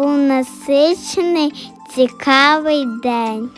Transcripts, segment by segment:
Був насичений, цікавий день.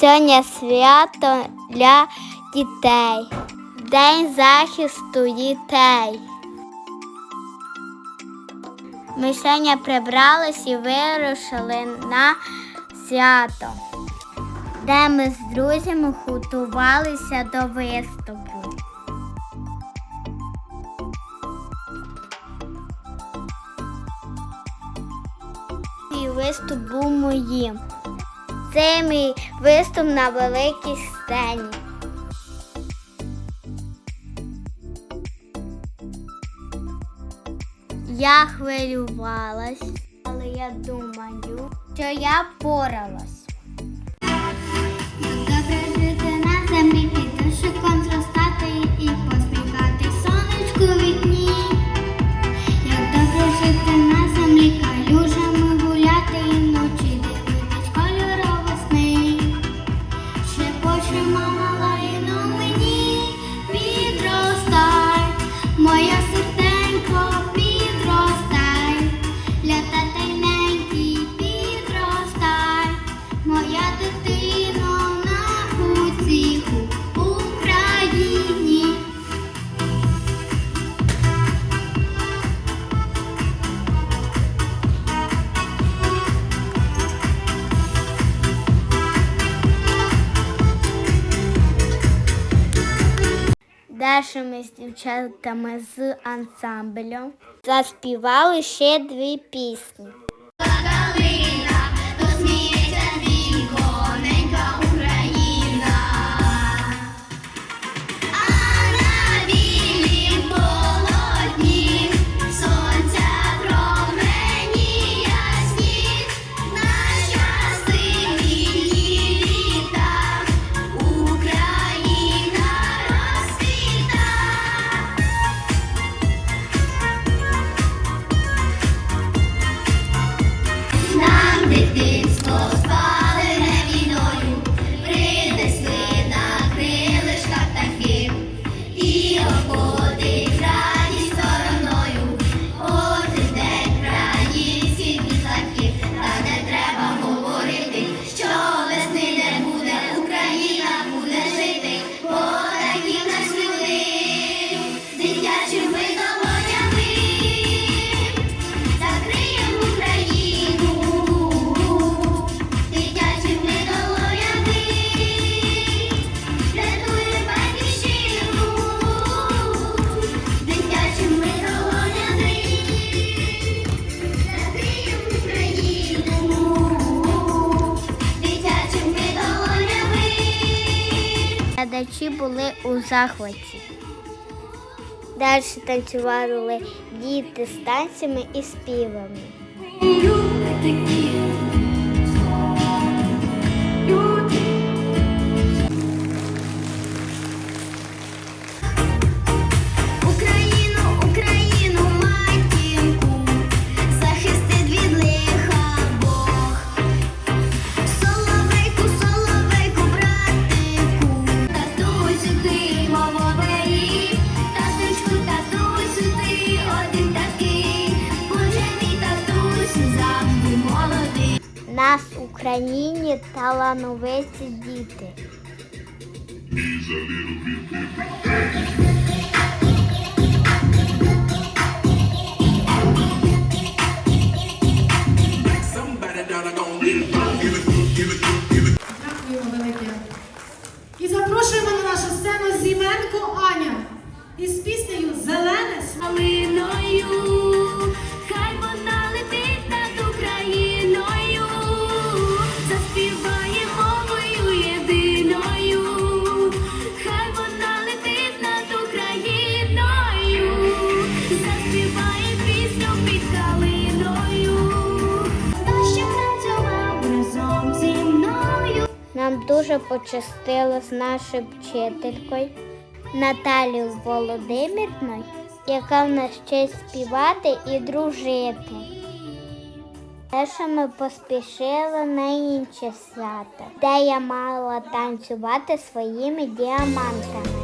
Сьогодні свято для дітей. День захисту дітей. Ми сьогодні прибрались і вирушили на свято, де ми з друзями готувалися до виступу. Виступ був моїм. Це мій виступ на великій сцені. Я хвилювалась, але я думаю, що я поралась. Добре жити на землі, під дощиком Далі ми дівчатами з ансамблем заспівали ще дві пісні. Були у захваті. Далі танцювали діти з танцями і співами. It, give it. Дякуємо велике. І запрошуємо на нашу сцену Зіменко Аня із піснею Зелене Малиною, дуже почастило з нашою вчителькою Наталією Володимирною, яка в нас честь співати і дружити. Те, що ми поспішили на інше свято, де я мала танцювати своїми діамантами.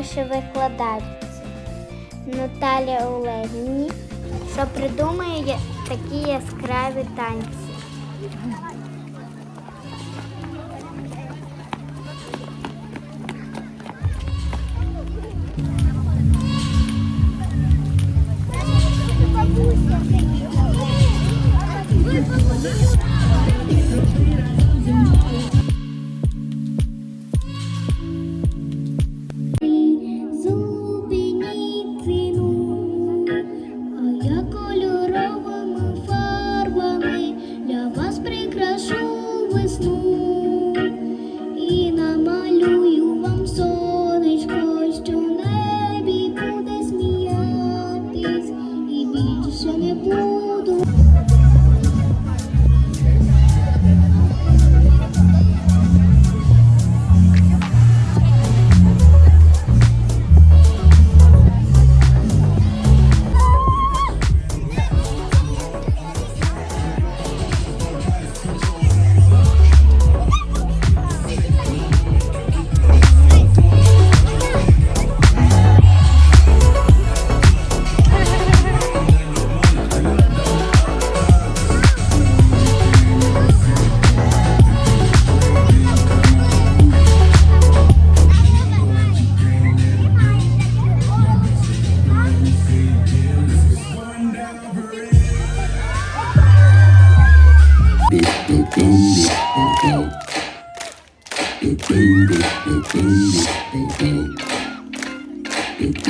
Нашій викладачці Наталі Олегівні, що придумує такі яскраві танці. Зупиніть весну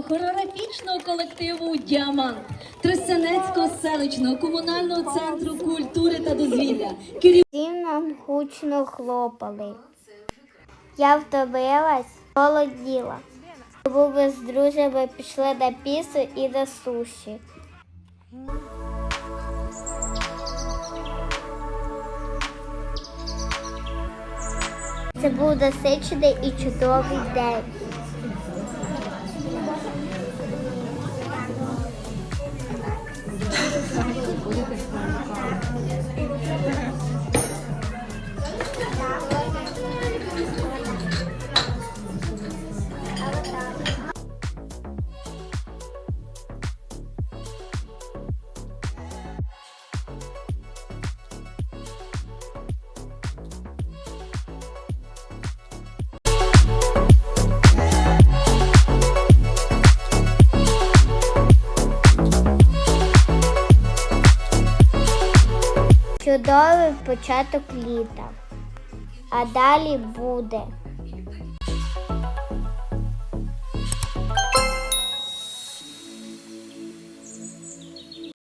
аматорського хореографічного колективу Діамант Тростянецького селищного комунального центру культури та дозвілля. Керів... Всі нам гучно хлопали. Я втомилась, голоділа. Тому ми з друзями пішли на пісу і на суші. Це був насичений і чудовий день. Чудовий початок літа. А далі буде.